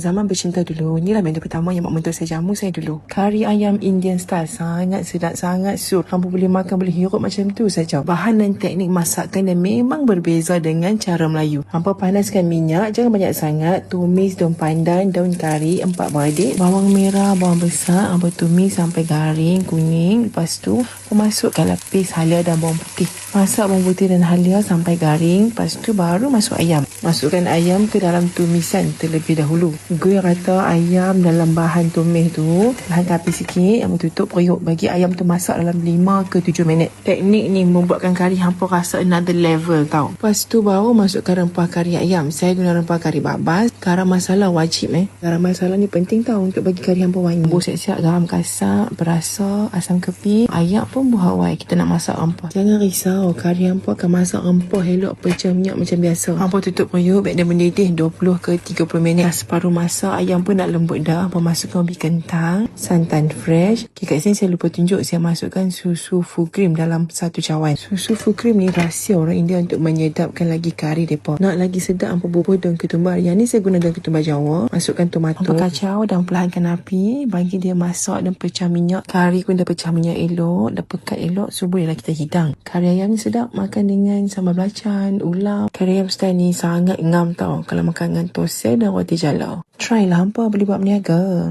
Zaman bercinta dulu, ni lah benda pertama yang mak mentua saya jamu saya dulu. Kari ayam Indian style, sangat sedap, sangat sur. Hampa boleh makan, boleh hirup macam tu saja. Bahan dan teknik masakan dia memang berbeza dengan cara Melayu. Hampa panaskan minyak, jangan banyak sangat. Tumis daun pandan, daun kari, empat beradik. Bawang merah, bawang besar, hampa tumis sampai garing, kuning. Lepas tu, masukkan lapis halia dan bawang putih. Masak bawang putih dan halia sampai garing. Lepas tu baru masuk ayam. Masukkan ayam ke dalam tumisan terlebih dahulu. Gue rata ayam dalam bahan tumis tu. Bahan api sikit, yang tutup periuk. Bagi ayam tu masak dalam 5 ke 7 minit. Teknik ni membuatkan kari hampa rasa another level tau. Lepas tu baru masukkan rempah kari ayam. Saya guna rempah kari babas. Garam masala wajib eh. Garam masala ni penting tau untuk bagi kari hampa wangi. Bumbu siap-siap garam kasar, berasa, asam keping. Ayak pun buah kita nak masak rempah. Jangan risau, kari hampa akan masak rempah elok pecah minyak macam biasa. Hampa tutup periuk, biar dia mendidih 20 ke 30 minit. Dah separuh masak, ayam pun dah lembut dah. Hampa masukkan ubi kentang, santan fresh. Okay, kat sini saya lupa tunjuk, saya masukkan susu full cream dalam satu cawan. Susu full cream ni rahsia orang India untuk menyedapkan lagi kari mereka. Nak lagi sedap, hampa bubur daun ketumbar. Yang ni saya guna daun ketumbar Jawa. Masukkan tomato. Hampa kacau dan perlahankan api. Bagi dia masak dan pecah minyak. Kari pun dah pecah minyak elok, dah pekat elok. So, bolehlah kita hidang. Kari ayam ni sedap makan dengan sambal belacan, ulam. Kari ayam style ni sangat ngam tau. Kalau makan dengan toset dan roti jalau. Try lah hampa boleh buat berniaga.